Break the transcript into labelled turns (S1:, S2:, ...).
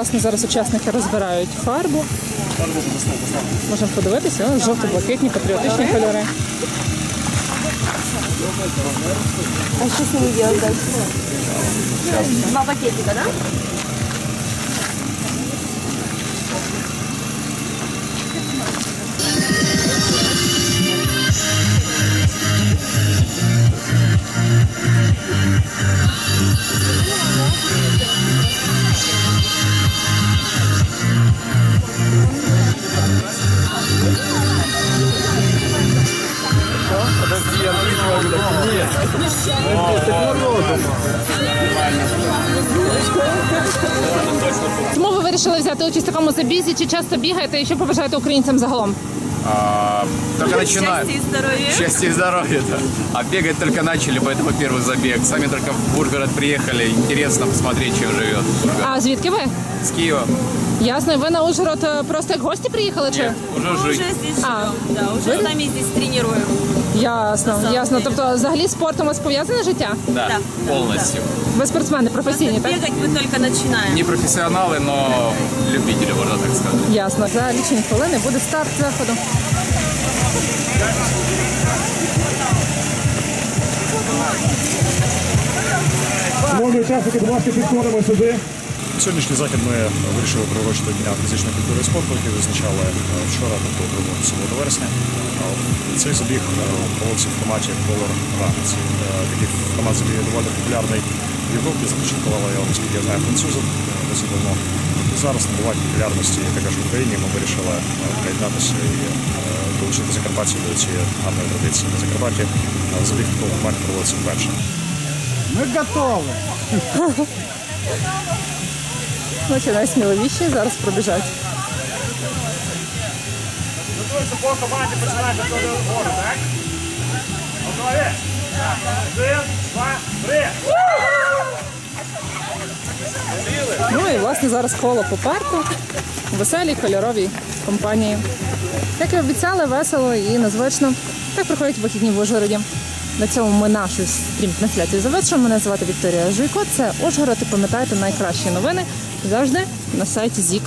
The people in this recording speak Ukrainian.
S1: власне, зараз учасники розбирають фарбу. Можемо подивитися, жовто-блакитні, патріотичні кольори.
S2: А що з ними є? Два пакетика, да?
S1: Чому ви вирішили взяти участь в такому забізі? Чи часто бігаєте і що побажаєте українцям загалом?
S3: А, только начинаем.
S2: Счастья и здоровья.
S3: Счастье и здоровья, да. А бегать только начали, поэтому первый забег. Сами только в Бургород приехали. Интересно посмотреть, чем живет Бургород.
S1: А звідки ви?
S3: С Киева.
S1: Ясно, ви на Ужгород е, просто як гості приїхали чи?
S3: Уже
S2: Мы
S3: жить.
S2: уже здесь
S1: А.
S2: живем, да, уже сами здесь тренируем.
S1: Ясно,
S2: самом
S1: ясно.
S2: деле.
S1: Тобто, взагалі з спортом у вас пов'язане життя?
S3: Да,
S2: Да, да,
S3: полностью.
S1: Ви спортсмени професійні, так?
S2: Бегать мы только начинаем.
S3: Не профессионалы, но любители, можно так сказать.
S1: Ясно. За лічені хвилини буде старт заходу.
S4: Шановні учасники, будь ласка, підходимо сюди.
S5: Сьогоднішній захід ми вирішили приурочити Дня фізичної культури і спорту, який визначали е, вчора, тобто 2 суботу вересня. Цей забіг е, проводився в форматі Color Run. Це, е, Такий формат забігу доволі популярний в Європі. Започаткувала його, наскільки я знаю, французи е, досить давно. І зараз набувають популярності також в Україні. Ми вирішили е, приєднатися і е, долучити Закарпаття до цієї гарної традиції. На Закарпатті е, забіг в такому форматі проводиться вперше.
S4: Ми готові.
S1: Значить, найсміливіші зараз пробіжать.
S4: По команді починаємо до вгору, так? Готові? Один, два, три.
S1: Ну і власне зараз коло по парку веселій кольоровій компанії. Як і обіцяли, весело і незвично. Так проходять вихідні в Ужгороді. На цьому ми нашу стрім-трансляцію завершуємо. Мене звати Вікторія Жуйко. Це Ожгород. І пам'ятаєте найкращі новини завжди на сайті ЗІК.